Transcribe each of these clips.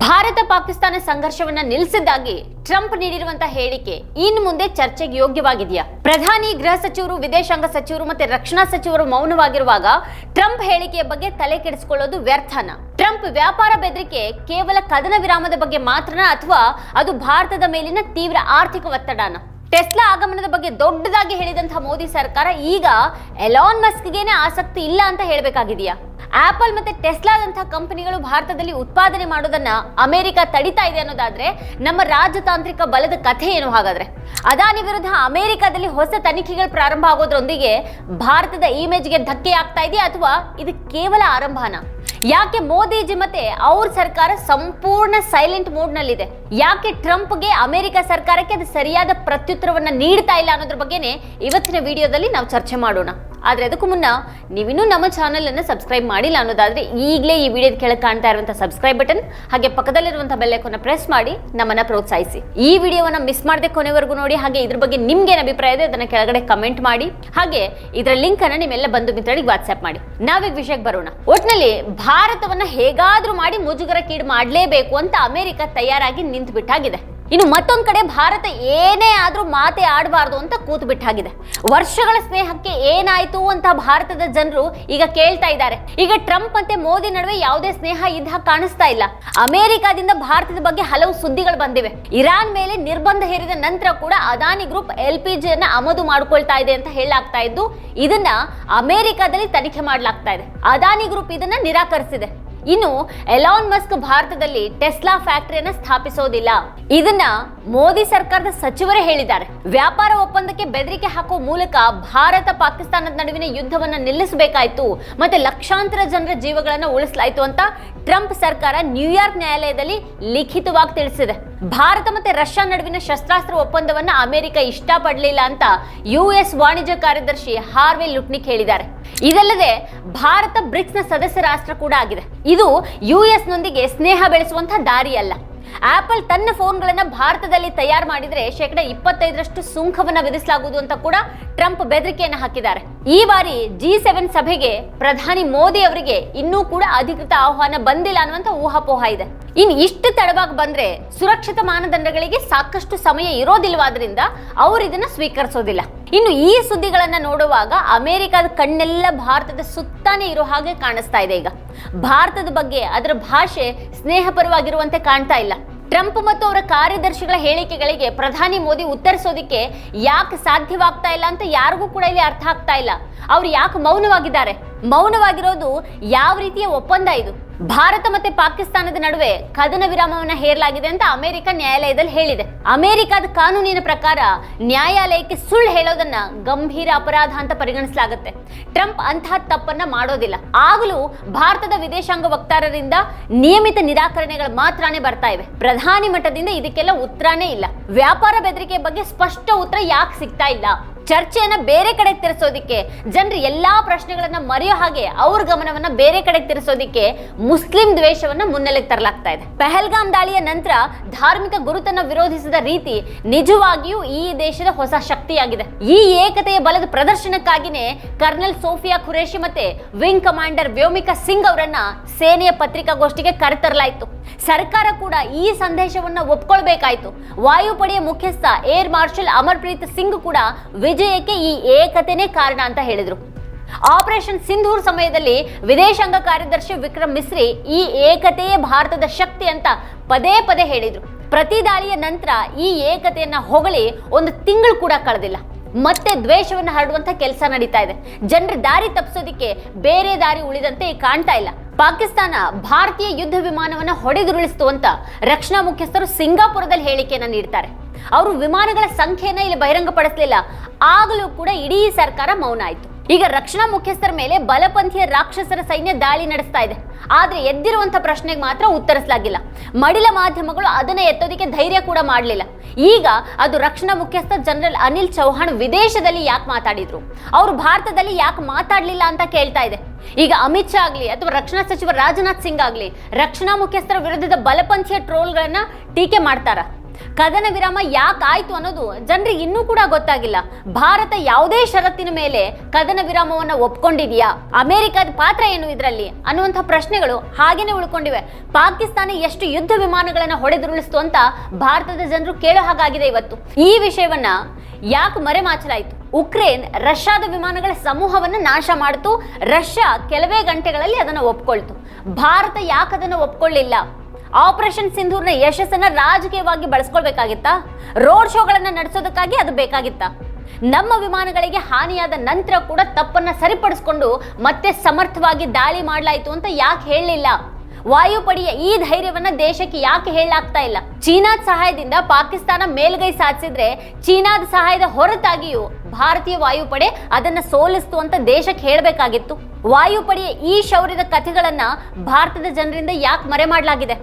ಭಾರತ ಪಾಕಿಸ್ತಾನ ಸಂಘರ್ಷವನ್ನ ನಿಲ್ಲಿಸಿದ್ದಾಗಿ ಟ್ರಂಪ್ ನೀಡಿರುವಂತಹ ಹೇಳಿಕೆ ಇನ್ನು ಮುಂದೆ ಚರ್ಚೆಗೆ ಯೋಗ್ಯವಾಗಿದೆಯಾ? ಪ್ರಧಾನಿ, ಗೃಹ ಸಚಿವರು, ವಿದೇಶಾಂಗ ಸಚಿವರು ಮತ್ತೆ ರಕ್ಷಣಾ ಸಚಿವರು ಮೌನವಾಗಿರುವಾಗ ಟ್ರಂಪ್ ಹೇಳಿಕೆಯ ಬಗ್ಗೆ ತಲೆ ಕೆಡಿಸಿಕೊಳ್ಳೋದು ವ್ಯರ್ಥನ. ಟ್ರಂಪ್ ವ್ಯಾಪಾರ ಬೆದರಿಕೆ ಕೇವಲ ಕದನ ವಿರಾಮದ ಬಗ್ಗೆ ಮಾತ್ರನಾ ಅಥವಾ ಅದು ಭಾರತದ ಮೇಲಿನ ತೀವ್ರ ಆರ್ಥಿಕ ಒತ್ತಡನ? ಟೆಸ್ಲಾ ಆಗಮನದ ಬಗ್ಗೆ ದೊಡ್ಡದಾಗಿ ಹೇಳಿದಂತಹ ಮೋದಿ ಸರ್ಕಾರ ಈಗ ಎಲಾನ್ ಮಸ್ಕ್ಗೆನೆ ಆಸಕ್ತಿ ಇಲ್ಲ ಅಂತ ಹೇಳಬೇಕಾಗಿದೆಯಾ? ಆಪಲ್ ಮತ್ತೆ ಟೆಸ್ಲಾದಂತಹ ಕಂಪನಿಗಳು ಭಾರತದಲ್ಲಿ ಉತ್ಪಾದನೆ ಮಾಡೋದನ್ನ ಅಮೆರಿಕ ತಡಿತಾ ಇದೆ ಅನ್ನೋದಾದ್ರೆ ನಮ್ಮ ರಾಜತಾಂತ್ರಿಕ ಬಲದ ಕಥೆ ಏನು ಹಾಗಾದ್ರೆ? ಅದಾನಿ ವಿರುದ್ಧ ಅಮೆರಿಕದಲ್ಲಿ ಹೊಸ ತನಿಖೆಗಳು ಪ್ರಾರಂಭ ಆಗೋದ್ರೊಂದಿಗೆ ಭಾರತದ ಇಮೇಜ್ಗೆ ಧಕ್ಕೆ ಆಗ್ತಾ ಇದೆಯಾ ಅಥವಾ ಇದು ಕೇವಲ ಆರಂಭನ? ಯಾಕೆ ಮೋದಿಜಿ ಮತ್ತೆ ಅವ್ರ ಸರ್ಕಾರ ಸಂಪೂರ್ಣ ಸೈಲೆಂಟ್ ಮೂಡ್ನಲ್ಲಿದೆ ನಲ್ಲಿದೆ? ಯಾಕೆ ಟ್ರಂಪ್ಗೆ ಅಮೆರಿಕ ಸರ್ಕಾರಕ್ಕೆ ಅದು ಸರಿಯಾದ ಪ್ರತ್ಯುತ್ತರವನ್ನ ನೀಡ್ತಾ ಇಲ್ಲ ಅನ್ನೋದ್ರ ಬಗ್ಗೆನೇ ಇವತ್ತಿನ ವಿಡಿಯೋದಲ್ಲಿ ನಾವು ಚರ್ಚೆ ಮಾಡೋಣ. ಆದ್ರೆ ಅದಕ್ಕೂ ಮುನ್ನ ನೀವಿನ್ನೂ ನಮ್ಮ ಚಾನೆಲ್ ಅನ್ನು ಸಬ್ಸ್ಕ್ರೈಬ್ ಮಾಡಿಲ್ಲ ಅನ್ನೋದಾದ್ರೆ ಈಗಲೇ ಈ ವಿಡಿಯೋದ ಕೆಳಗೆ ಕಾಣ್ತಾ ಇರುವಂತಹ ಸಬ್ಸ್ಕ್ರೈಬ್ ಬಟನ್ ಹಾಗೆ ಪಕ್ಕದಲ್ಲಿರುವಂತಹ ಬೆಲ್ಲೆಕನ್ನ ಪ್ರೆಸ್ ಮಾಡಿ ನಮ್ಮನ್ನ ಪ್ರೋತ್ಸಾಹಿಸಿ. ಈ ವಿಡಿಯೋವನ್ನ ಮಿಸ್ ಮಾಡದೆ ಕೊನೆವರೆಗೂ ನೋಡಿ, ಹಾಗೆ ಇದ್ರ ಬಗ್ಗೆ ನಿಮ್ಗೆ ಏನ್ ಅಭಿಪ್ರಾಯ ಇದೆ ಅದನ್ನ ಕೆಳಗಡೆ ಕಮೆಂಟ್ ಮಾಡಿ, ಹಾಗೆ ಇದರ ಲಿಂಕ್ ಅನ್ನ ನಿಮ್ಮೆಲ್ಲ ಬಂಧು ಮಿತ್ರರಿಗೆ ವಾಟ್ಸ್ಆಪ್ ಮಾಡಿ. ನಾವೀಗ ವಿಷಯಕ್ಕೆ ಬರೋಣ. ಒಟ್ನಲ್ಲಿ ಭಾರತವನ್ನ ಹೇಗಾದ್ರೂ ಮಾಡಿ ಮುಜುಗರಕ್ಕೀಡು ಮಾಡಲೇಬೇಕು ಅಂತ ಅಮೆರಿಕ ತಯಾರಾಗಿ ನಿಂತು ಬಿಟ್ಟಾಗಿದೆ ಇನ್ನು ಮತ್ತೊಂದು ಕಡೆ ಭಾರತ ಏನೇ ಆದರೂ ಮಾತೆ ಆಡಬಾರ್ದು ಅಂತ ಕೂತು ಬಿಟ್ಟಾಗಿದೆ. ವರ್ಷಗಳ ಸ್ನೇಹಕ್ಕೆ ಏನಾಯ್ತು ಅಂತ ಭಾರತದ ಜನರು ಈಗ ಕೇಳ್ತಾ ಇದ್ದಾರೆ. ಈಗ ಟ್ರಂಪ್ ಮತ್ತೆ ಮೋದಿ ನಡುವೆ ಯಾವುದೇ ಸ್ನೇಹ ಇದ್ದ ಕಾಣಿಸ್ತಾ ಇಲ್ಲ. ಅಮೆರಿಕಾದಿಂದ ಭಾರತದ ಬಗ್ಗೆ ಹಲವು ಸುದ್ದಿಗಳು ಬಂದಿವೆ. ಇರಾನ್ ಮೇಲೆ ನಿರ್ಬಂಧ ಹೇರಿದ ನಂತರ ಕೂಡ ಅದಾನಿ ಗ್ರೂಪ್ ಎಲ್ ಪಿ ಜಿಯನ್ನು ಆಮದು ಮಾಡಿಕೊಳ್ತಾ ಇದೆ ಅಂತ ಹೇಳಲಾಗ್ತಾ ಇದ್ದು, ಇದನ್ನ ಅಮೆರಿಕಾದಲ್ಲಿ ತನಿಖೆ ಮಾಡಲಾಗ್ತಾ ಇದೆ. ಅದಾನಿ ಗ್ರೂಪ್ ಇದನ್ನ ನಿರಾಕರಿಸಿದೆ. ಇನ್ನು ಎಲಾನ್ ಮಸ್ಕ್ ಭಾರತದಲ್ಲಿ ಟೆಸ್ಲಾ ಫ್ಯಾಕ್ಟರಿಯನ್ನ ಸ್ಥಾಪಿಸೋದಿಲ್ಲ. ಇದನ್ನ ಮೋದಿ ಸರ್ಕಾರದ ಸಚಿವರೇ ಹೇಳಿದ್ದಾರೆ. ವ್ಯಾಪಾರ ಒಪ್ಪಂದಕ್ಕೆ ಬೆದರಿಕೆ ಹಾಕುವ ಮೂಲಕ ಭಾರತ ಪಾಕಿಸ್ತಾನದ ನಡುವಿನ ಯುದ್ಧವನ್ನ ನಿಲ್ಲಿಸಬೇಕಾಯ್ತು ಮತ್ತೆ ಲಕ್ಷಾಂತರ ಜನರ ಜೀವಗಳನ್ನ ಉಳಿಸಲಾಯಿತು ಅಂತ ಟ್ರಂಪ್ ಸರ್ಕಾರ ನ್ಯೂಯಾರ್ಕ್ ನ್ಯಾಯಾಲಯದಲ್ಲಿ ಲಿಖಿತವಾಗಿ ತಿಳಿಸಿದೆ. ಭಾರತ ಮತ್ತೆ ರಷ್ಯಾ ನಡುವಿನ ಶಸ್ತ್ರಾಸ್ತ್ರ ಒಪ್ಪಂದವನ್ನ ಅಮೆರಿಕ ಇಷ್ಟಪಡಲಿಲ್ಲ ಅಂತ ಯು ಎಸ್ ವಾಣಿಜ್ಯ ಕಾರ್ಯದರ್ಶಿ ಹಾರ್ವೆ ಲುಟ್ನಿಕ್ ಹೇಳಿದ್ದಾರೆ. ಇದಲ್ಲದೆ ಭಾರತ ಬ್ರಿಕ್ಸ್ನ ಸದಸ್ಯ ರಾಷ್ಟ್ರ ಕೂಡ ಆಗಿದೆ. ಇದು ಯು ಎಸ್ನೊಂದಿಗೆ ಸ್ನೇಹ ಬೆಳೆಸುವಂತಹ ದಾರಿ ಅಲ್ಲ ಆಪಲ್ ತನ್ನ ಫೋನ್ಗಳನ್ನು ಭಾರತದಲ್ಲಿ ತಯಾರು ಮಾಡಿದರೆ ಶೇಕಡ ಇಪ್ಪತ್ತೈದರಷ್ಟು ಸುಂಕವನ್ನು ವಿಧಿಸಲಾಗುವುದು ಅಂತ ಕೂಡ ಟ್ರಂಪ್ ಬೆದರಿಕೆಯನ್ನು ಹಾಕಿದ್ದಾರೆ. ಈ ಬಾರಿ ಜಿ ಸೆವೆನ್ ಸಭೆಗೆ ಪ್ರಧಾನಿ ಮೋದಿ ಅವರಿಗೆ ಇನ್ನೂ ಕೂಡ ಅಧಿಕೃತ ಆಹ್ವಾನ ಬಂದಿಲ್ಲ ಅನ್ನುವಂಥ ಊಹಾಪೋಹ ಇದೆ. ಇನ್ ಇಷ್ಟು ತಡವಾಗಿ ಬಂದ್ರೆ ಸುರಕ್ಷಿತ ಮಾನದಂಡಗಳಿಗೆ ಸಾಕಷ್ಟು ಸಮಯ ಇರೋದಿಲ್ವಾದ್ರಿಂದ ಅವರು ಇದನ್ನ ಸ್ವೀಕರಿಸೋದಿಲ್ಲ. ಇನ್ನು ಈ ಸುದ್ದಿಗಳನ್ನು ನೋಡುವಾಗ ಅಮೆರಿಕದ ಕಣ್ಣೆಲ್ಲ ಭಾರತದ ಸುತ್ತಾನೆ ಇರೋ ಹಾಗೆ ಕಾಣಿಸ್ತಾ ಇದೆ ಈಗ. ಭಾರತದ ಬಗ್ಗೆ ಅದರ ಭಾಷೆ ಸ್ನೇಹಪರವಾಗಿರುವಂತೆ ಕಾಣ್ತಾ ಇಲ್ಲ. ಟ್ರಂಪ್ ಮತ್ತು ಅವರ ಕಾರ್ಯದರ್ಶಿಗಳ ಹೇಳಿಕೆಗಳಿಗೆ ಪ್ರಧಾನಿ ಮೋದಿ ಉತ್ತರಿಸೋದಿಕ್ಕೆ ಯಾಕೆ ಸಾಧ್ಯವಾಗ್ತಾ ಇಲ್ಲ ಅಂತ ಯಾರಿಗೂ ಕೂಡ ಇಲ್ಲಿ ಅರ್ಥ ಆಗ್ತಾ ಇಲ್ಲ. ಅವ್ರು ಯಾಕೆ ಮೌನವಾಗಿದ್ದಾರೆ? ಮೌನವಾಗಿರೋದು ಯಾವ ರೀತಿಯ ಒಪ್ಪಂದ ಇದು? ಭಾರತ ಮತ್ತೆ ಪಾಕಿಸ್ತಾನದ ನಡುವೆ ಕದನ ವಿರಾಮವನ್ನ ಹೇರಲಾಗಿದೆ ಅಂತ ಅಮೆರಿಕ ನ್ಯಾಯಾಲಯದಲ್ಲಿ ಹೇಳಿದೆ. ಅಮೆರಿಕದ ಕಾನೂನಿನ ಪ್ರಕಾರ ನ್ಯಾಯಾಲಯಕ್ಕೆ ಸುಳ್ಳು ಹೇಳೋದನ್ನ ಗಂಭೀರ ಅಪರಾಧ ಅಂತ ಪರಿಗಣಿಸಲಾಗುತ್ತೆ. ಟ್ರಂಪ್ ಅಂತಹ ತಪ್ಪನ್ನ ಮಾಡೋದಿಲ್ಲ. ಆಗಲೂ ಭಾರತದ ವಿದೇಶಾಂಗ ವಕ್ತಾರರಿಂದ ನಿಯಮಿತ ನಿರಾಕರಣೆಗಳು ಮಾತ್ರನೇ ಬರ್ತಾ ಇವೆ. ಪ್ರಧಾನಿ ಮಟ್ಟದಿಂದ ಇದಕ್ಕೆಲ್ಲ ಉತ್ತರನೇ ಇಲ್ಲ. ವ್ಯಾಪಾರ ಬೆದರಿಕೆ ಬಗ್ಗೆ ಸ್ಪಷ್ಟ ಉತ್ತರ ಯಾಕೆ ಸಿಗ್ತಾ ಇಲ್ಲ? ಚರ್ಚೆಯನ್ನ ಬೇರೆ ಕಡೆ ತಿರ್ಸೋದಿಕ್ಕೆ, ಜನರು ಎಲ್ಲಾ ಪ್ರಶ್ನೆಗಳನ್ನ ಮರೆಯೋ ಹಾಗೆ ಅವ್ರ ಗಮನವನ್ನ ಬೇರೆ ಕಡೆ ತಿರ್ಸೋದಿಕ್ಕೆ ಮುಸ್ಲಿಂ ದ್ವೇಷವನ್ನ ಮುನ್ನೆಲೆಗೆ ತರಲಾಗ್ತಾ ಇದೆ. ಪೆಹಲ್ಗಾಮ್ ದಾಳಿಯ ನಂತರ ಧಾರ್ಮಿಕ ಗುರುತನ್ನ ವಿರೋಧಿಸಿದ ರೀತಿ ನಿಜವಾಗಿಯೂ ಈ ದೇಶದ ಹೊಸ ಶಕ್ತಿಯಾಗಿದೆ. ಈ ಏಕತೆಯ ಬಲದ ಪ್ರದರ್ಶನಕ್ಕಾಗಿನೇ ಕರ್ನಲ್ ಸೋಫಿಯಾ ಖುರೇಶಿ ಮತ್ತೆ ವಿಂಗ್ ಕಮಾಂಡರ್ ವ್ಯೋಮಿಕಾ ಸಿಂಗ್ ಅವರನ್ನ ಸೇನೆಯ ಪತ್ರಿಕಾಗೋಷ್ಠಿಗೆ ಕರೆತರಲಾಯಿತು. ಸರ್ಕಾರ ಕೂಡ ಈ ಸಂದೇಶವನ್ನ ಒಪ್ಕೊಳ್ಬೇಕಾಯ್ತು. ವಾಯುಪಡೆಯ ಮುಖ್ಯಸ್ಥ ಏರ್ ಮಾರ್ಷಲ್ ಅಮರ್ಪ್ರೀತ್ ಸಿಂಗ್ ಕೂಡ ವಿಜಯಕ್ಕೆ ಈ ಏಕತೆನೇ ಕಾರಣ ಅಂತ ಹೇಳಿದ್ರು. ಆಪರೇಷನ್ ಸಿಂಧೂರ್ ಸಮಯದಲ್ಲಿ ವಿದೇಶಾಂಗ ಕಾರ್ಯದರ್ಶಿ ವಿಕ್ರಮ್ ಮಿಸ್ರಿ ಈ ಏಕತೆಯೇ ಭಾರತದ ಶಕ್ತಿ ಅಂತ ಪದೇ ಪದೇ ಹೇಳಿದ್ರು. ಪ್ರತಿ ದಾಳಿಯ ನಂತರ ಈ ಏಕತೆಯನ್ನ ಹೊಗಳಿ ಒಂದು ತಿಂಗಳು ಕೂಡ ಕಳೆದಿಲ್ಲ. ಮತ್ತೆ ದ್ವೇಷವನ್ನ ಹರಡುವಂತ ಕೆಲಸ ನಡೀತಾ ಇದೆ. ಜನರ ದಾರಿ ತಪ್ಪಿಸೋದಿಕ್ಕೆ ಬೇರೆ ದಾರಿ ಉಳಿದಂತೆ ಕಾಣ್ತಾ ಇಲ್ಲ. ಪಾಕಿಸ್ತಾನ ಭಾರತೀಯ ಯುದ್ಧ ವಿಮಾನವನ್ನ ಹೊಡೆದುರುಳಿಸ್ತು ಅಂತ ರಕ್ಷಣಾ ಮುಖ್ಯಸ್ಥರು ಸಿಂಗಾಪುರದಲ್ಲಿ ಹೇಳಿಕೆಯನ್ನ ನೀಡ್ತಾರೆ. ಅವರು ವಿಮಾನಗಳ ಸಂಖ್ಯೆಯನ್ನ ಇಲ್ಲಿ ಬಹಿರಂಗಪಡಿಸಲಿಲ್ಲ. ಆಗಲೂ ಕೂಡ ಇಡೀ ಸರ್ಕಾರ ಮೌನ ಆಯ್ತು ಈಗ ರಕ್ಷಣಾ ಮುಖ್ಯಸ್ಥರ ಮೇಲೆ ಬಲಪಂಥೀಯ ರಾಕ್ಷಸರ ಸೈನ್ಯ ದಾಳಿ ನಡೆಸ್ತಾ ಇದೆ. ಆದ್ರೆ ಎದ್ದಿರುವಂತ ಪ್ರಶ್ನೆಗೆ ಮಾತ್ರ ಉತ್ತರಿಸಲಾಗಿಲ್ಲ. ಮಡಿಲ ಮಾಧ್ಯಮಗಳು ಅದನ್ನ ಎತ್ತೋದಿಕ್ಕೆ ಧೈರ್ಯ ಕೂಡ ಮಾಡಲಿಲ್ಲ. ಈಗ ಅದು ರಕ್ಷಣಾ ಮುಖ್ಯಸ್ಥ ಜನರಲ್ ಅನಿಲ್ ಚೌಹಾಣ್ ವಿದೇಶದಲ್ಲಿ ಯಾಕೆ ಮಾತಾಡಿದ್ರು? ಅವರು ಭಾರತದಲ್ಲಿ ಯಾಕೆ ಮಾತಾಡ್ಲಿಲ್ಲ ಅಂತ ಕೇಳ್ತಾ ಇದೆ. ಈಗ ಅಮಿತ್ ಶಾ ಆಗ್ಲಿ ಅಥವಾ ರಕ್ಷಣಾ ಸಚಿವ ರಾಜನಾಥ್ ಸಿಂಗ್ ಆಗ್ಲಿ ರಕ್ಷಣಾ ಮುಖ್ಯಸ್ಥರ ವಿರುದ್ಧದ ಬಲಪಂಥೀಯ ಟ್ರೋಲ್ಗಳನ್ನ ಟೀಕೆ ಮಾಡ್ತಾರ? ಕದನ ವಿರಾಮ ಯಾಕಾಯ್ತು ಅನ್ನೋದು ಜನರಿಗೆ ಇನ್ನೂ ಕೂಡ ಗೊತ್ತಾಗಿಲ್ಲ. ಭಾರತ ಯಾವುದೇ ಷರತ್ತಿನ ಮೇಲೆ ಕದನ ವಿರಾಮವನ್ನ ಒಪ್ಕೊಂಡಿದೆಯಾ? ಅಮೆರಿಕದ ಪಾತ್ರ ಏನು ಇದರಲ್ಲಿ? ಅನ್ನುವಂಥ ಪ್ರಶ್ನೆಗಳು ಹಾಗೇನೆ ಉಳ್ಕೊಂಡಿವೆ. ಪಾಕಿಸ್ತಾನ ಎಷ್ಟು ಯುದ್ಧ ವಿಮಾನಗಳನ್ನ ಹೊಡೆದುರುಳಿಸ್ತು ಅಂತ ಭಾರತದ ಜನರು ಕೇಳೋ ಹಾಗಾಗಿದೆ ಇವತ್ತು. ಈ ವಿಷಯವನ್ನ ಯಾಕೆ ಮರೆಮಾಚಲಾಯಿತು? ಉಕ್ರೇನ್ ರಷ್ಯಾದ ವಿಮಾನಗಳ ಸಮೂಹವನ್ನು ನಾಶ ಮಾಡಿತು. ರಷ್ಯಾ ಕೆಲವೇ ಗಂಟೆಗಳಲ್ಲಿ ಅದನ್ನು ಒಪ್ಕೊಳ್ತು. ಭಾರತ ಯಾಕೆ ಅದನ್ನು ಒಪ್ಕೊಳ್ಳಿಲ್ಲ? ಆಪರೇಷನ್ ಸಿಂಧೂರ್ನ ಯಶಸ್ಸನ್ನ ರಾಜಕೀಯವಾಗಿ ಬಳಸ್ಕೊಳ್ಬೇಕಾಗಿತ್ತಾ? ರೋಡ್ ಶೋಗಳನ್ನ ನಡೆಸೋದಕ್ಕಾಗಿ ಅದು ಬೇಕಾಗಿತ್ತಾ? ನಮ್ಮ ವಿಮಾನಗಳಿಗೆ ಹಾನಿಯಾದ ನಂತರ ಕೂಡ ತಪ್ಪನ್ನ ಸರಿಪಡಿಸ್ಕೊಂಡು ಮತ್ತೆ ಸಮರ್ಥವಾಗಿ ದಾಳಿ ಮಾಡಲಾಯಿತು ಅಂತ ಯಾಕೆ ಹೇಳಲಿಲ್ಲ? ವಾಯುಪಡೆಯ ಈ ಧೈರ್ಯವನ್ನ ದೇಶಕ್ಕೆ ಯಾಕೆ ಹೇಳಲಾಗ್ತಾ ಇಲ್ಲ? ಚೀನಾದ ಸಹಾಯದಿಂದ ಪಾಕಿಸ್ತಾನ ಮೇಲ್ಗೈ ಸಾಧಿಸಿದ್ರೆ ಚೀನಾದ ಸಹಾಯದ ಹೊರತಾಗಿಯೂ ಭಾರತೀಯ ವಾಯುಪಡೆ ಅದನ್ನ ಸೋಲಿಸ್ತು ಅಂತ ದೇಶಕ್ಕೆ ಹೇಳಬೇಕಾಗಿತ್ತು. ವಾಯುಪಡೆಯ ಈ ಶೌರ್ಯದ ಕಥೆಗಳನ್ನ ಭಾರತದ ಜನರಿಂದ ಯಾಕೆ ಮರೆ ಮಾಡಲಾಗಿದೆ?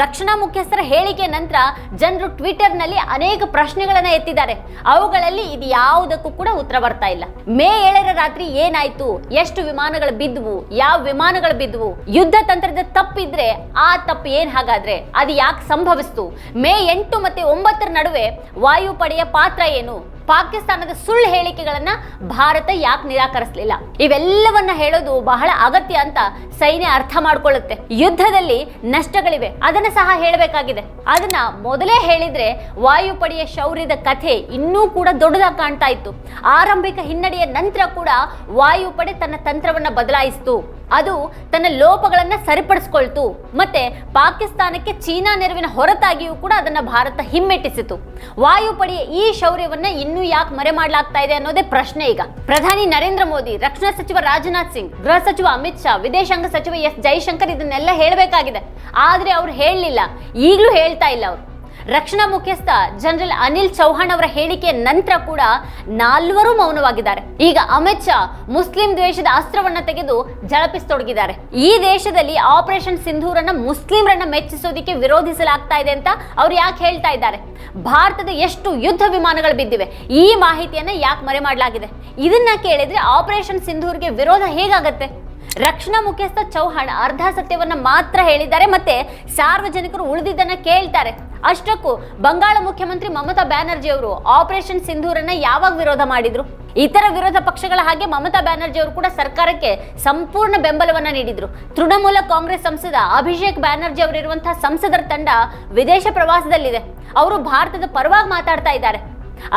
ರಕ್ಷಣಾ ಮುಖ್ಯಸ್ಥರ ಹೇಳಿಕೆ ನಂತರ ಜನರು ಟ್ವಿಟರ್ನಲ್ಲಿ ಅನೇಕ ಪ್ರಶ್ನೆಗಳನ್ನ ಎತ್ತಿದ್ದಾರೆ. ಅವುಗಳಲ್ಲಿ ಇದು ಯಾವುದಕ್ಕೂ ಕೂಡ ಉತ್ತರ ಬರ್ತಾ ಇಲ್ಲ. ಮೇ ಏಳರ ರಾತ್ರಿ ಏನಾಯ್ತು? ಎಷ್ಟು ವಿಮಾನಗಳು ಬಿದ್ದುವು? ಯಾವ ವಿಮಾನಗಳು ಬಿದ್ದುವು? ಯುದ್ಧ ತಂತ್ರದ ತಪ್ಪಿದ್ರೆ ಆ ತಪ್ಪು ಏನ್ ಹಾಗಾದ್ರೆ? ಅದು ಯಾಕೆ ಸಂಭವಿಸ್ತು? ಮೇ ಎಂಟು ಮತ್ತೆ ಒಂಬತ್ತರ ನಡುವೆ ವಾಯುಪಡೆಯ ಪಾತ್ರ ಏನು? ಪಾಕಿಸ್ತಾನದ ಸುಳ್ಳು ಹೇಳಿಕೆಗಳನ್ನ ಭಾರತ ಯಾಕೆ ನಿರಾಕರಿಸಲಿಲ್ಲ? ಇವೆಲ್ಲವನ್ನ ಹೇಳೋದು ಬಹಳ ಅಗತ್ಯ ಅಂತ ಸೈನ್ಯ ಅರ್ಥ ಮಾಡ್ಕೊಳ್ಳುತ್ತೆ. ಯುದ್ಧದಲ್ಲಿ ನಷ್ಟಗಳಿವೆ, ಅದನ್ನ ಸಹ ಹೇಳಬೇಕಾಗಿದೆ. ಅದನ್ನ ಮೊದಲೇ ಹೇಳಿದ್ರೆ ವಾಯುಪಡೆಯ ಶೌರ್ಯದ ಕಥೆ ಇನ್ನೂ ಕೂಡ ದೊಡ್ಡದಾಗಿ ಕಾಣ್ತಾ ಇತ್ತು. ಆರಂಭಿಕ ಹಿನ್ನಡೆಯ ನಂತರ ಕೂಡ ವಾಯುಪಡೆ ತನ್ನ ತಂತ್ರವನ್ನ ಬದಲಾಯಿಸಿತು. ಅದು ತನ್ನ ಲೋಪಗಳನ್ನ ಸರಿಪಡಿಸ್ಕೊಳ್ತು. ಮತ್ತೆ ಪಾಕಿಸ್ತಾನಕ್ಕೆ ಚೀನಾ ನೆರವಿನ ಹೊರತಾಗಿಯೂ ಕೂಡ ಅದನ್ನ ಭಾರತ ಹಿಮ್ಮೆಟ್ಟಿಸಿತು. ವಾಯುಪಡೆಯ ಈ ಶೌರ್ಯವನ್ನ ಇನ್ನೂ ಯಾಕೆ ಮರೆ ಮಾಡಲಾಗ್ತಾ ಇದೆ ಅನ್ನೋದೇ ಪ್ರಶ್ನೆ ಈಗ. ಪ್ರಧಾನಿ ನರೇಂದ್ರ ಮೋದಿ, ರಕ್ಷಣಾ ಸಚಿವ ರಾಜನಾಥ್ ಸಿಂಗ್, ಗೃಹ ಸಚಿವ ಅಮಿತ್ ಶಾ, ವಿದೇಶಾಂಗ ಸಚಿವ ಎಸ್ ಜೈಶಂಕರ್ ಇದನ್ನೆಲ್ಲ ಹೇಳಬೇಕಾಗಿದೆ. ಆದ್ರೆ ಅವ್ರು ಹೇಳಲಿಲ್ಲ. ಈಗಲೂ ಹೇಳ್ತಾ ಇಲ್ಲ ಅವರು. ರಕ್ಷಣಾ ಮುಖ್ಯಸ್ಥ ಜನರಲ್ ಅನಿಲ್ ಚೌಹಾಣ್ ಅವರ ಹೇಳಿಕೆ ನಂತರ ಕೂಡ ನಾಲ್ವರು ಮೌನವಾಗಿದ್ದಾರೆ. ಈಗ ಅಮಿತ್ ಶಾ ಮುಸ್ಲಿಂ ದ್ವೇಷದ ಅಸ್ತ್ರವನ್ನ ತೆಗೆದು ಜಳಪಿಸತೊಡಗಿದ್ದಾರೆ. ಈ ದೇಶದಲ್ಲಿ ಆಪರೇಷನ್ ಸಿಂಧೂರನ್ನ ಮುಸ್ಲಿಂರನ್ನ ಮೆಚ್ಚಿಸೋದಿಕ್ಕೆ ವಿರೋಧಿಸಲಾಗ್ತಾ ಇದೆ ಅಂತ ಅವ್ರು ಯಾಕೆ ಹೇಳ್ತಾ ಇದ್ದಾರೆ? ಭಾರತದ ಎಷ್ಟು ಯುದ್ಧ ವಿಮಾನಗಳು ಬಿದ್ದಿವೆ, ಈ ಮಾಹಿತಿಯನ್ನ ಯಾಕೆ ಮರೆ ಮಾಡಲಾಗಿದೆ ಇದನ್ನ ಕೇಳಿದ್ರೆ ಆಪರೇಷನ್ ಸಿಂಧೂರ್ಗೆ ವಿರೋಧ ಹೇಗಾಗತ್ತೆ? ರಕ್ಷಣಾ ಮುಖ್ಯಸ್ಥ ಚೌಹಾಣ್ ಅರ್ಧ ಸತ್ಯವನ್ನ ಮಾತ್ರ ಹೇಳಿದ್ದಾರೆ, ಮತ್ತೆ ಸಾರ್ವಜನಿಕರು ಉಳಿದಿದ್ದನ್ನ ಕೇಳ್ತಾರೆ. ಅಷ್ಟಕ್ಕೂ ಬಂಗಾಳ ಮುಖ್ಯಮಂತ್ರಿ ಮಮತಾ ಬ್ಯಾನರ್ಜಿ ಅವರು ಆಪರೇಷನ್ ಸಿಂಧೂರನ್ನ ಯಾವಾಗ ವಿರೋಧ ಮಾಡಿದ್ರು? ಇತರ ವಿರೋಧ ಪಕ್ಷಗಳ ಹಾಗೆ ಮಮತಾ ಬ್ಯಾನರ್ಜಿ ಅವರು ಕೂಡ ಸರ್ಕಾರಕ್ಕೆ ಸಂಪೂರ್ಣ ಬೆಂಬಲವನ್ನ ನೀಡಿದ್ರು. ತೃಣಮೂಲ ಕಾಂಗ್ರೆಸ್ ಸಂಸದ ಅಭಿಷೇಕ್ ಬ್ಯಾನರ್ಜಿ ಅವರಿರುವಂತಹ ಸಂಸದರ ತಂಡ ವಿದೇಶ ಪ್ರವಾಸದಲ್ಲಿದೆ. ಅವರು ಭಾರತದ ಪರವಾಗಿ ಮಾತಾಡ್ತಾ ಇದ್ದಾರೆ.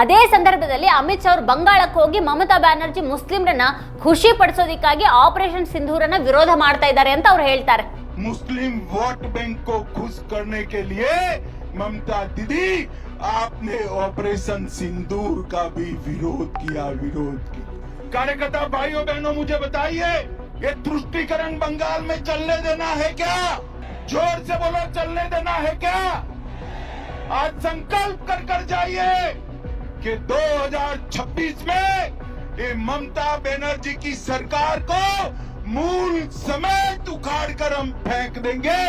ಅದೇ ಸಂದರ್ಭದಲ್ಲಿ ಅಮಿತ್ ಶಾ ಅವರು ಬಂಗಾಳಕ್ಕೆ ಹೋಗಿ ಮಮತಾ ಬ್ಯಾನರ್ಜಿ ಮುಸ್ಲಿಂರನ್ನ ಖುಷಿ ಪಡಿಸೋದಕ್ಕಾಗಿ ಆಪರೇಷನ್ ಸಿಂಧೂರನ್ನ ವಿರೋಧ ಮಾಡ್ತಾ ಇದ್ದಾರೆ ಅಂತ ಅವ್ರು ಹೇಳ್ತಾರೆ मुस्लिम वोट बैंक को खुश करने के लिए ममता दीदी आपने ऑपरेशन सिंदूर का भी विरोध किया विरोध किया कार्यकर्ता भाइयों बहनों मुझे बताइए ये तुष्टिकरण बंगाल में चलने देना है क्या जोर से बोलो चलने देना है क्या आज संकल्प कर कर जाइए कि 2026 में ये ममता बनर्जी की सरकार को मूल समेत उखाड़ कर हम फेंक देंगे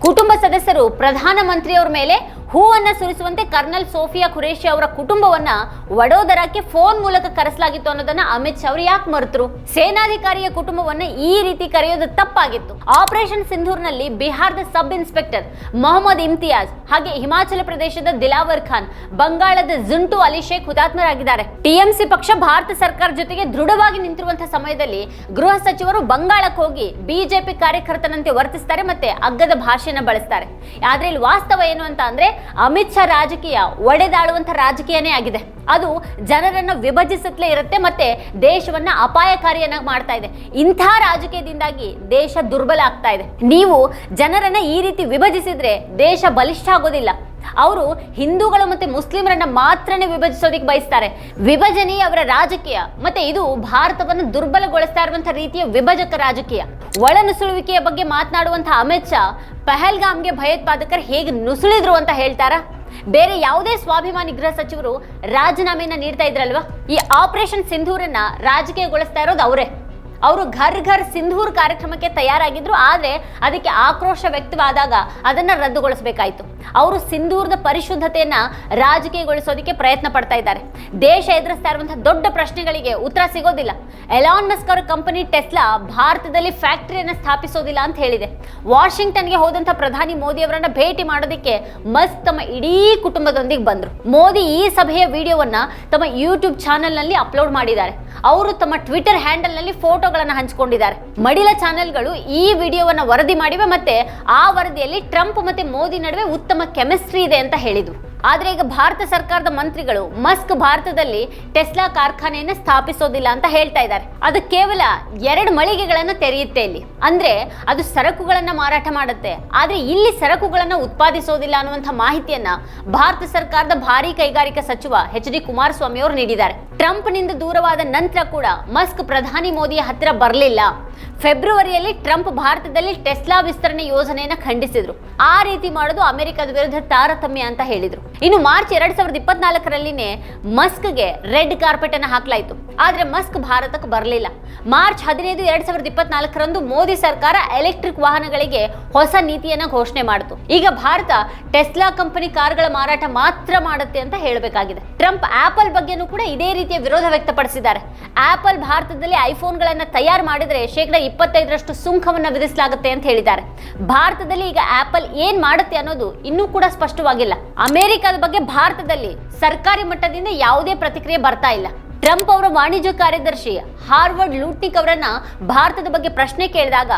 ಕುಟುಂಬ ಸದಸ್ಯರು ಪ್ರಧಾನಮಂತ್ರಿಯವರ ಮೇಲೆ ಹೂವನ್ನ ಸುರಿಸುವಂತೆ ಕರ್ನಲ್ ಸೋಫಿಯಾ ಖುರೇಶಿ ಅವರ ಕುಟುಂಬವನ್ನ ವಡೋದರಕ್ಕೆ ಫೋನ್ ಮೂಲಕ ಕರೆಸಲಾಗಿತ್ತು ಅನ್ನೋದನ್ನ ಅಮಿತ್ ಶಾ ಅವರು ಯಾಕೆ ಮರೆತರು? ಸೇನಾಧಿಕಾರಿಯ ಕುಟುಂಬವನ್ನ ಈ ರೀತಿ ಕರೆಯೋದು ತಪ್ಪಾಗಿತ್ತು. ಆಪರೇಷನ್ ಸಿಂಧೂರ್ನಲ್ಲಿ ಬಿಹಾರದ ಸಬ್ ಇನ್ಸ್ಪೆಕ್ಟರ್ ಮೊಹಮ್ಮದ್ ಇಮ್ತಿಯಾಜ್ ಹಾಗೆ ಹಿಮಾಚಲ ಪ್ರದೇಶದ ದಿಲಾವರ್ ಖಾನ್, ಬಂಗಾಳದ ಜುಂಟು ಅಲಿ ಶೇಖ್ ಹುತಾತ್ಮರಾಗಿದ್ದಾರೆ. ಟಿಎಂಸಿ ಪಕ್ಷ ಭಾರತ ಸರ್ಕಾರ ಜೊತೆಗೆ ದೃಢವಾಗಿ ನಿಂತಿರುವಂತಹ ಸಮಯದಲ್ಲಿ ಗೃಹ ಸಚಿವರು ಬಂಗಾಳಕ್ಕೆ ಹೋಗಿ ಬಿಜೆಪಿ ಕಾರ್ಯಕರ್ತನಂತೆ ವರ್ತಿಸ್ತಾರೆ ಮತ್ತೆ ಅಗ್ಗದ ಭಾಷೆನ ಬಳಸ್ತಾರೆ. ಆದ್ರೆ ಇಲ್ಲಿ ವಾಸ್ತವ ಏನು ಅಂತ ಅಂದ್ರೆ ಅಮಿತ್ ಶಾ ರಾಜಕೀಯ ಒಡೆದಾಳುವಂತ ರಾಜಕೀಯನೇ ಆಗಿದೆ. ಅದು ಜನರನ್ನು ವಿಭಜಿಸುತ್ತಲೇ ಇರುತ್ತೆ ಮತ್ತೆ ದೇಶವನ್ನು ಅಪಾಯಕಾರಿಯನ್ನಾಗಿ ಮಾಡ್ತಾ ಇದೆ. ಇಂಥ ರಾಜಕೀಯದಿಂದಾಗಿ ದೇಶ ದುರ್ಬಲ ಆಗ್ತಾ ಇದೆ. ನೀವು ಜನರನ್ನು ಈ ರೀತಿ ವಿಭಜಿಸಿದ್ರೆ ದೇಶ ಬಲಿಷ್ಠ ಆಗೋದಿಲ್ಲ. ಅವರು ಹಿಂದೂಗಳು ಮತ್ತೆ ಮುಸ್ಲಿಮರನ್ನ ಮಾತ್ರನೇ ವಿಭಜಿಸೋದಕ್ಕೆ ಬಯಸ್ತಾರೆ. ವಿಭಜನೆ ಅವರ ರಾಜಕೀಯ. ಮತ್ತೆ ಇದು ಭಾರತವನ್ನು ದುರ್ಬಲಗೊಳಿಸ್ತಾ ಇರುವಂತಹ ರೀತಿಯ ವಿಭಜಕ ರಾಜಕೀಯ. ಒಳನುಸುಳುವಿಕೆಯ ಬಗ್ಗೆ ಮಾತನಾಡುವಂತಹ ಅಮಿತ್ ಶಾ ಪಹಲ್ಗಾಮ್ಗೆ ಭಯೋತ್ಪಾದಕರು ಹೇಗೆ ನುಸುಳಿದ್ರು ಅಂತ ಹೇಳ್ತಾರಾ? ಬೇರೆ ಯಾವುದೇ ಸ್ವಾಭಿಮಾನಿ ಗೃಹ ಸಚಿವರು ರಾಜೀನಾಮೆಯನ್ನ ನೀಡ್ತಾ ಇದ್ರಲ್ವಾ? ಈ ಆಪರೇಷನ್ ಸಿಂಧೂರನ್ನ ರಾಜಕೀಯಗೊಳಿಸ್ತಾ ಇರೋದು ಅವರೇ. ಅವರು ಘರ್ ಘರ್ ಸಿಂಧೂರ್ ಕಾರ್ಯಕ್ರಮಕ್ಕೆ ತಯಾರಾಗಿದ್ರು, ಆದರೆ ಅದಕ್ಕೆ ಆಕ್ರೋಶ ವ್ಯಕ್ತವಾದಾಗ ಅದನ್ನ ರದ್ದುಗೊಳಿಸಬೇಕಾಯಿತು. ಅವರು ಸಿಂಧೂರದ ಪರಿಶುದ್ಧತೆಯನ್ನ ರಾಜಕೀಯಗೊಳಿಸೋದಕ್ಕೆ ಪ್ರಯತ್ನ ಪಡ್ತಾ ಇದ್ದಾರೆ. ದೇಶ ಎದುರಿಸ್ತಾ ಇರುವಂತಹ ದೊಡ್ಡ ಪ್ರಶ್ನೆಗಳಿಗೆ ಉತ್ತರ ಸಿಗೋದಿಲ್ಲ. ಎಲಾನ್ ಮಸ್ಕ್ ಅವರ ಕಂಪನಿ ಟೆಸ್ಲಾ ಭಾರತದಲ್ಲಿ ಫ್ಯಾಕ್ಟರಿಯನ್ನು ಸ್ಥಾಪಿಸೋದಿಲ್ಲ ಅಂತ ಹೇಳಿದೆ. ವಾಷಿಂಗ್ಟನ್ಗೆ ಹೋದಂತ ಪ್ರಧಾನಿ ಮೋದಿ ಅವರನ್ನ ಭೇಟಿ ಮಾಡೋದಕ್ಕೆ ಮಸ್ಕ್ ತಮ್ಮ ಇಡೀ ಕುಟುಂಬದೊಂದಿಗೆ ಬಂದರು. ಮೋದಿ ಈ ಸಭೆಯ ವಿಡಿಯೋವನ್ನ ತಮ್ಮ ಯೂಟ್ಯೂಬ್ ಚಾನೆಲ್ನಲ್ಲಿ ಅಪ್ಲೋಡ್ ಮಾಡಿದ್ದಾರೆ. ಅವರು ತಮ್ಮ ಟ್ವಿಟರ್ ಹ್ಯಾಂಡಲ್ನಲ್ಲಿ ಫೋಟೋಗಳನ್ನು ಹಂಚಿಕೊಂಡಿದ್ದಾರೆ. ಮಡಿಲ ಚಾನೆಲ್ಗಳು ಈ ವಿಡಿಯೋವನ್ನ ವರದಿ ಮಾಡಿವೆ ಮತ್ತೆ ಆ ವರದಿಯಲ್ಲಿ ಟ್ರಂಪ್ ಮತ್ತೆ ಮೋದಿ ನಡುವೆ ಉತ್ತಮ ಕೆಮಿಸ್ಟ್ರಿ ಇದೆ ಅಂತ ಹೇಳಿದ್ರು. ಆದ್ರೆ ಈಗ ಭಾರತ ಸರ್ಕಾರದ ಮಂತ್ರಿಗಳು ಮಸ್ಕ್ ಭಾರತದಲ್ಲಿ ಟೆಸ್ಲಾ ಕಾರ್ಖಾನೆಯನ್ನು ಸ್ಥಾಪಿಸೋದಿಲ್ಲ ಅಂತ ಹೇಳ್ತಾ ಇದ್ದಾರೆ. ಅದು ಕೇವಲ ಎರಡು ಮಳಿಗೆಗಳನ್ನು ತೆರೆಯುತ್ತೆ ಇಲ್ಲಿ. ಅಂದ್ರೆ ಅದು ಸರಕುಗಳನ್ನ ಮಾರಾಟ ಮಾಡುತ್ತೆ. ಆದರೆ ಇಲ್ಲಿ ಸರಕುಗಳನ್ನ ಉತ್ಪಾದಿಸೋದಿಲ್ಲ ಅನ್ನುವಂಥ ಮಾಹಿತಿಯನ್ನ ಭಾರತ ಸರ್ಕಾರದ ಭಾರಿ ಕೈಗಾರಿಕಾ ಸಚಿವ ಎಚ್ ಡಿ ಕುಮಾರಸ್ವಾಮಿ ಅವರು ನೀಡಿದ್ದಾರೆ. ಟ್ರಂಪ್ನಿಂದ ದೂರವಾದ ನಂತರ ಕೂಡ ಮಸ್ಕ್ ಪ್ರಧಾನಿ ಮೋದಿಯ ಹತ್ತಿರ ಬರಲಿಲ್ಲ. ಫೆಬ್ರವರಿಯಲ್ಲಿ ಟ್ರಂಪ್ ಭಾರತದಲ್ಲಿ ಟೆಸ್ಲಾ ವಿಸ್ತರಣೆ ಯೋಜನೆಯನ್ನು ಖಂಡಿಸಿದ್ರು. ಆ ರೀತಿ ಮಾಡೋದು ಅಮೆರಿಕದ ವಿರುದ್ಧ ತಾರತಮ್ಯ ಅಂತ ಹೇಳಿದ್ರು. ಇನ್ನು ಮಾರ್ಚ್ ಎರಡ್ ಸಾವಿರದ ಇಪ್ಪತ್ನಾಲ್ಕರಲ್ಲಿನೇ ಮಸ್ಕ್ಗೆ ರೆಡ್ ಕಾರ್ಪೆಟ್ ಅನ್ನು ಹಾಕಲಾಯಿತು. ಆದ್ರೆ ಮಸ್ಕ್ ಭಾರತಕ್ಕೆ ಬರಲಿಲ್ಲ. ಮಾರ್ಚ್ ಹದಿನೈದು ಎರಡ್ ಸಾವಿರದ ಇಪ್ಪತ್ನಾಲ್ಕರಂದು ಮೋದಿ ಸರ್ಕಾರ ಎಲೆಕ್ಟ್ರಿಕ್ ವಾಹನಗಳಿಗೆ ಹೊಸ ನೀತಿಯನ್ನ ಘೋಷಣೆ ಮಾಡಿತು. ಈಗ ಭಾರತ ಟೆಸ್ಲಾ ಕಂಪನಿ ಕಾರ್ಗಳ ಮಾರಾಟ ಮಾತ್ರ ಮಾಡುತ್ತೆ ಅಂತ ಹೇಳಬೇಕಾಗಿದೆ. ಟ್ರಂಪ್ ಆಪಲ್ ಬಗ್ಗೆನೂ ಕೂಡ ಇದೇ ರೀತಿಯ ವಿರೋಧ ವ್ಯಕ್ತಪಡಿಸಿದ್ದಾರೆ. ಆಪಲ್ ಭಾರತದಲ್ಲಿ ಐಫೋನ್ಗಳನ್ನ ತಯಾರು ಮಾಡಿದ್ರೆ ಶೇಕಡ ಇಪ್ಪತ್ತೈದರಷ್ಟು ಸುಂಕವನ್ನು ವಿಧಿಸಲಾಗುತ್ತೆ ಅಂತ ಹೇಳಿದ್ದಾರೆ. ಭಾರತದಲ್ಲಿ ಈಗ ಆಪಲ್ ಏನ್ ಮಾಡುತ್ತೆ ಅನ್ನೋದು ಇನ್ನೂ ಕೂಡ ಸ್ಪಷ್ಟವಾಗಿಲ್ಲ. ಅಮೆರಿಕದ ಬಗ್ಗೆ ಭಾರತದಲ್ಲಿ ಸರ್ಕಾರಿ ಮಟ್ಟದಿಂದ ಯಾವುದೇ ಪ್ರತಿಕ್ರಿಯೆ ಬರ್ತಾ ಇಲ್ಲ. ಟ್ರಂಪ್ ಅವರ ವಾಣಿಜ್ಯ ಕಾರ್ಯದರ್ಶಿ ಹಾರ್ವರ್ಡ್ ಲೂಟಿಕ್ ಅವರನ್ನ ಭಾರತದ ಬಗ್ಗೆ ಪ್ರಶ್ನೆ ಕೇಳಿದಾಗ,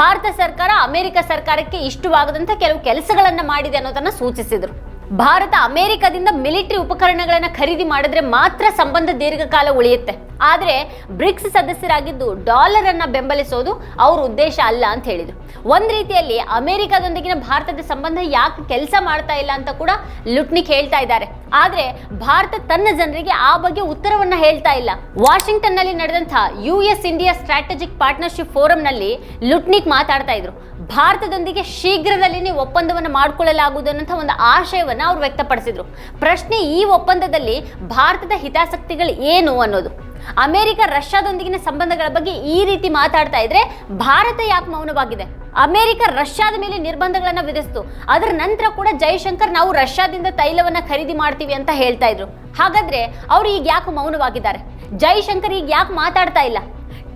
ಭಾರತ ಸರ್ಕಾರ ಅಮೆರಿಕ ಸರ್ಕಾರಕ್ಕೆ ಇಷ್ಟವಾಗದಂತ ಕೆಲವು ಕೆಲಸಗಳನ್ನ ಮಾಡಿದೆ ಅನ್ನೋದನ್ನ ಸೂಚಿಸಿದ್ರು. ಭಾರತ ಅಮೆರಿಕದಿಂದ ಮಿಲಿಟರಿ ಉಪಕರಣಗಳನ್ನ ಖರೀದಿ ಮಾಡಿದ್ರೆ ಮಾತ್ರ ಸಂಬಂಧ ದೀರ್ಘಕಾಲ ಉಳಿಯುತ್ತೆ. ಆದರೆ ಬ್ರಿಕ್ಸ್ ಸದಸ್ಯರಾಗಿದ್ದು ಡಾಲರ್ ಅನ್ನ ಬೆಂಬಲಿಸೋದು ಅವ್ರ ಉದ್ದೇಶ ಅಲ್ಲ ಅಂತ ಹೇಳಿದ್ರು. ಒಂದ್ ರೀತಿಯಲ್ಲಿ ಅಮೆರಿಕದೊಂದಿಗಿನ ಭಾರತದ ಸಂಬಂಧ ಯಾಕೆ ಕೆಲಸ ಮಾಡ್ತಾ ಇಲ್ಲ ಅಂತ ಕೂಡ ಲುಟ್ನಿಕ್ ಹೇಳ್ತಾ ಇದ್ದಾರೆ. ಆದ್ರೆ ಭಾರತ ತನ್ನ ಜನರಿಗೆ ಆ ಬಗ್ಗೆ ಉತ್ತರವನ್ನ ಹೇಳ್ತಾ ಇಲ್ಲ. ವಾಷಿಂಗ್ಟನ್ನಲ್ಲಿ ನಡೆದಂತಹ U S India strategic partnership forum ನಲ್ಲಿ ಲುಟ್ನಿಕ್ ಮಾತಾಡ್ತಾ ಇದ್ರು. ಭಾರತದೊಂದಿಗೆ ಶೀಘ್ರದಲ್ಲಿನೇ ಒಪ್ಪಂದವನ್ನು ಮಾಡಿಕೊಳ್ಳಲಾಗುವುದು ಅನ್ನೋ ಒಂದು ಆಶಯವನ್ನ ಅವ್ರು ವ್ಯಕ್ತಪಡಿಸಿದ್ರು. ಪ್ರಶ್ನೆ ಈ ಒಪ್ಪಂದದಲ್ಲಿ ಭಾರತದ ಹಿತಾಸಕ್ತಿಗಳು ಏನು ಅನ್ನೋದು. ಅಮೆರಿಕ, ರಷ್ಯಾದೊಂದಿಗಿನ ಸಂಬಂಧಗಳ ಬಗ್ಗೆ ಈ ರೀತಿ ಮಾತಾಡ್ತಾ ಇದ್ರೆ ಭಾರತ ಯಾಕೆ ಮೌನವಾಗಿದೆ? ಅಮೆರಿಕ, ರಷ್ಯಾದ ಮೇಲೆ ನಿರ್ಬಂಧಗಳನ್ನ ವಿಧಿಸ್ತು. ಅದರ ನಂತರ ಕೂಡ ಜೈಶಂಕರ್ ನಾವು ರಷ್ಯಾದಿಂದ ತೈಲವನ್ನ ಖರೀದಿ ಮಾಡ್ತೀವಿ ಅಂತ ಹೇಳ್ತಾ ಇದ್ರು. ಹಾಗಾದ್ರೆ ಅವ್ರು ಈಗ ಯಾಕೆ ಮೌನವಾಗಿದ್ದಾರೆ? ಜೈಶಂಕರ್ ಈಗ ಯಾಕೆ ಮಾತಾಡ್ತಾ ಇಲ್ಲ?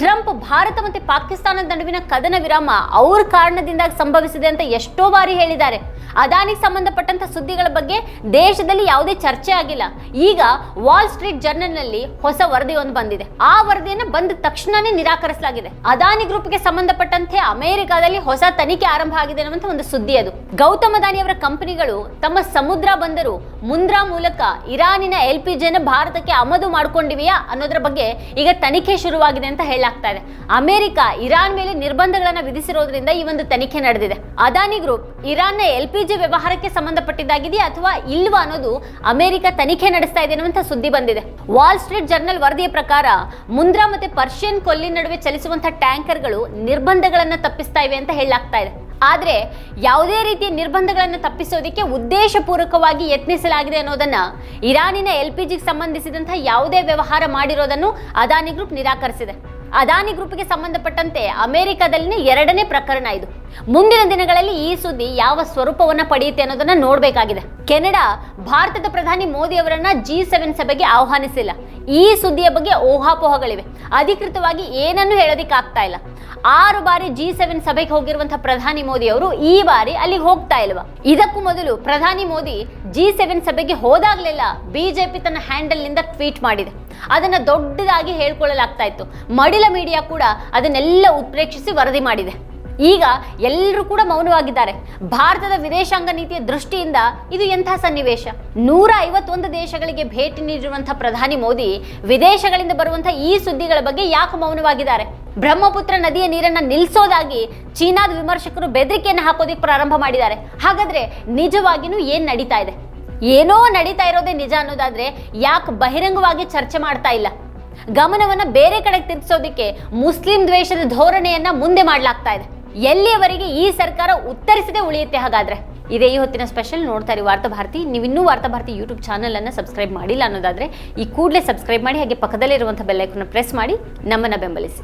ಟ್ರಂಪ್ ಭಾರತ ಮತ್ತೆ ಪಾಕಿಸ್ತಾನದ ನಡುವಿನ ಕದನ ವಿರಾಮ ಅವ್ರ ಕಾರಣದಿಂದ ಸಂಭವಿಸಿದೆ ಅಂತ ಎಷ್ಟೋ ಬಾರಿ ಹೇಳಿದ್ದಾರೆ. ಅದಾನಿಗೆ ಸಂಬಂಧಪಟ್ಟಂತ ಸುದ್ದಿಗಳ ಬಗ್ಗೆ ದೇಶದಲ್ಲಿ ಯಾವುದೇ ಚರ್ಚೆ ಆಗಿಲ್ಲ. ಈಗ ವಾಲ್ ಸ್ಟ್ರೀಟ್ ಜರ್ನಲ್ನಲ್ಲಿ ಹೊಸ ವರದಿ ಒಂದು ಬಂದಿದೆ. ಆ ವರದಿಯನ್ನು ಬಂದ ತಕ್ಷಣನೇ ನಿರಾಕರಿಸಲಾಗಿದೆ. ಅದಾನಿ ಗ್ರೂಪ್ಗೆ ಸಂಬಂಧಪಟ್ಟಂತೆ ಅಮೆರಿಕದಲ್ಲಿ ಹೊಸ ತನಿಖೆ ಆರಂಭ ಆಗಿದೆ ಅನ್ನುವಂಥ ಒಂದು ಸುದ್ದಿ ಅದು. ಗೌತಮ್ ಅದಾನಿ ಅವರ ಕಂಪನಿಗಳು ತಮ್ಮ ಸಮುದ್ರ ಬಂದರು. ಮುಂದ್ರಾ ಮೂಲಕ ಇರಾನಿನ ಎಲ್ ಪಿ ಜಿಯನ್ನು ಭಾರತಕ್ಕೆ ಆಮದು ಮಾಡ್ಕೊಂಡಿವೆಯಾ ಅನ್ನೋದ್ರ ಬಗ್ಗೆ ಈಗ ತನಿಖೆ ಶುರುವಾಗಿದೆ ಅಂತ ಹೇಳಲಾಗ್ತಾ ಇದೆ. ಅಮೆರಿಕ, ಇರಾನ್ ಮೇಲೆ ನಿರ್ಬಂಧಗಳನ್ನ ವಿಧಿಸಿರೋದ್ರಿಂದ ಈ ಒಂದು ತನಿಖೆ ನಡೆದಿದೆ. ಅದಾನಿ ಗ್ರೂಪ್ ಇರಾನ್ನ ಎಲ್ ಪಿ ಜಿ ವ್ಯವಹಾರಕ್ಕೆ ಸಂಬಂಧಪಟ್ಟಿದ್ದಾಗಿದೆಯಾ ಅಥವಾ ಇಲ್ವಾ ಅನ್ನೋದು ಅಮೆರಿಕ ತನಿಖೆ ನಡೆಸ್ತಾ ಇದೆ ಅನ್ನುವಂಥ ಸುದ್ದಿ ಬಂದಿದೆ. ವಾಲ್ ಸ್ಟ್ರೀಟ್ ಜರ್ನಲ್ ವರದಿಯ ಪ್ರಕಾರ ಮುಂದ್ರಾ ಮತ್ತೆ ಪರ್ಷಿಯನ್ ಕೊಲ್ಲಿ ನಡುವೆ ಚಲಿಸುವಂತಹ ಟ್ಯಾಂಕರ್ಗಳು ನಿರ್ಬಂಧಗಳನ್ನ ತಪ್ಪಿಸ್ತಾ ಇವೆ ಅಂತ ಹೇಳಲಾಗ್ತಾ ಇದೆ. ಆದ್ರೆ ಯಾವುದೇ ರೀತಿಯ ನಿರ್ಬಂಧಗಳನ್ನು ತಪ್ಪಿಸೋದಕ್ಕೆ ಉದ್ದೇಶಪೂರ್ವಕವಾಗಿ ಯತ್ನಿಸಲಾಗಿದೆ ಅನ್ನೋದನ್ನ ಇರಾನಿನ ಎಲ್ ಪಿ ಜಿಗೆ ಸಂಬಂಧಿಸಿದಂತಹ ಯಾವುದೇ ವ್ಯವಹಾರ ಮಾಡಿರೋದನ್ನು ಅದಾನಿ ಗ್ರೂಪ್ ನಿರಾಕರಿಸಿದೆ. ಅದಾನಿ ಗ್ರೂಪ್ಗೆ ಸಂಬಂಧಪಟ್ಟಂತೆ ಅಮೆರಿಕದಲ್ಲಿನ ಎರಡನೇ ಪ್ರಕರಣ ಇದು. ಮುಂದಿನ ದಿನಗಳಲ್ಲಿ ಈ ಸುದ್ದಿ ಯಾವ ಸ್ವರೂಪವನ್ನ ಪಡೆಯುತ್ತೆ ಅನ್ನೋದನ್ನ ನೋಡಬೇಕಾಗಿದೆ. ಕೆನಡಾ ಭಾರತದ ಪ್ರಧಾನಿ ಮೋದಿ ಅವರನ್ನ ಜಿ ಸೆವೆನ್ ಸಭೆಗೆ ಆಹ್ವಾನಿಸಿಲ್ಲ. ಈ ಸುದ್ದಿಯ ಬಗ್ಗೆ ಊಹಾಪೋಹಗಳಿವೆ ಅಧಿಕೃತವಾಗಿ ಏನನ್ನು ಹೇಳೋದಿಕ್ಕಾಗ್ತಾ ಇಲ್ಲ. ಆರು ಬಾರಿ ಜಿ ಸೆವೆನ್ ಸಭೆಗೆ ಹೋಗಿರುವಂತಹ ಪ್ರಧಾನಿ ಮೋದಿ ಅವರು ಈ ಬಾರಿ ಅಲ್ಲಿಗೆ ಹೋಗ್ತಾ ಇಲ್ವಾ? ಇದಕ್ಕೂ ಮೊದಲು ಪ್ರಧಾನಿ ಮೋದಿ ಜಿ ಸೆವೆನ್ ಸಭೆಗೆ ಹೋದಾಗ್ಲೆಲ್ಲ ಬಿಜೆಪಿ ತನ್ನ ಹ್ಯಾಂಡಲ್ನಿಂದ ಟ್ವೀಟ್ ಮಾಡಿದೆ. ಅದನ್ನ ದೊಡ್ಡದಾಗಿ ಹೇಳ್ಕೊಳ್ಳಲಾಗ್ತಾ ಇತ್ತು. ಮಡಿಲ ಮೀಡಿಯಾ ಕೂಡ ಅದನ್ನೆಲ್ಲ ಉತ್ಪ್ರೇಕ್ಷಿಸಿ ವರದಿ ಮಾಡಿದೆ. ಈಗ ಎಲ್ಲರೂ ಕೂಡ ಮೌನವಾಗಿದ್ದಾರೆ. ಭಾರತದ ವಿದೇಶಾಂಗ ನೀತಿಯ ದೃಷ್ಟಿಯಿಂದ ಇದು ಎಂಥ ಸನ್ನಿವೇಶ? ನೂರ ಐವತ್ತೊಂದು ದೇಶಗಳಿಗೆ ಭೇಟಿ ನೀಡಿರುವಂತಹ ಪ್ರಧಾನಿ ಮೋದಿ ವಿದೇಶಗಳಿಂದ ಬರುವಂತಹ ಈ ಸುದ್ದಿಗಳ ಬಗ್ಗೆ ಯಾಕೆ ಮೌನವಾಗಿದ್ದಾರೆ? ಬ್ರಹ್ಮಪುತ್ರ ನದಿಯ ನೀರನ್ನ ನಿಲ್ಲಿಸೋದಾಗಿ ಚೀನಾದ ವಿಮರ್ಶಕರು ಬೆದರಿಕೆಯನ್ನು ಹಾಕೋದಿಕ್ಕೆ ಪ್ರಾರಂಭ ಮಾಡಿದ್ದಾರೆ. ಹಾಗಾದ್ರೆ ನಿಜವಾಗಿಯೂ ಏನ್ ನಡೀತಾ ಇದೆ? ಏನೋ ನಡೀತಾ ಇರೋದೇ ನಿಜ ಅನ್ನೋದಾದ್ರೆ ಯಾಕೆ ಬಹಿರಂಗವಾಗಿ ಚರ್ಚೆ ಮಾಡ್ತಾ ಇಲ್ಲ? ಗಮನವನ್ನ ಬೇರೆ ಕಡೆಗೆ ತಿರುಗಿಸೋದಕ್ಕೆ ಮುಸ್ಲಿಂ ದ್ವೇಷದ ಧೋರಣೆಯನ್ನ ಮುಂದೆ ಮಾಡಲಾಗ್ತಾ ಇದೆ. ಎಲ್ಲಿಯವರೆಗೆ ಈ ಸರ್ಕಾರ ಉತ್ತರಿಸದೆ ಉಳಿಯುತ್ತೆ ಹಾಗಾದ್ರೆ? ಇದೇ ಈ ಹೊತ್ತಿನ ಸ್ಪೆಷಲ್ ನೋಡ್ತಾ ಇರಿ ವಾರ್ತಾ ಭಾರತಿ. ನೀವು ಇನ್ನೂ ವಾರ್ತಾ ಭಾರತಿ ಯೂಟ್ಯೂಬ್ ಚಾನಲ್ ಅನ್ನ ಸಬ್ಸ್ಕ್ರೈಬ್ ಮಾಡಿಲ್ಲ ಅನ್ನೋದಾದ್ರೆ ಈ ಕೂಡಲೇ ಸಬ್ಸ್ಕ್ರೈಬ್ ಮಾಡಿ ಹಾಗೆ ಪಕ್ಕದಲ್ಲಿರುವಂಥ ಬೆಲ್ಲೈಕನ್ನು ಪ್ರೆಸ್ ಮಾಡಿ ನಮ್ಮನ್ನ ಬೆಂಬಲಿಸಿ.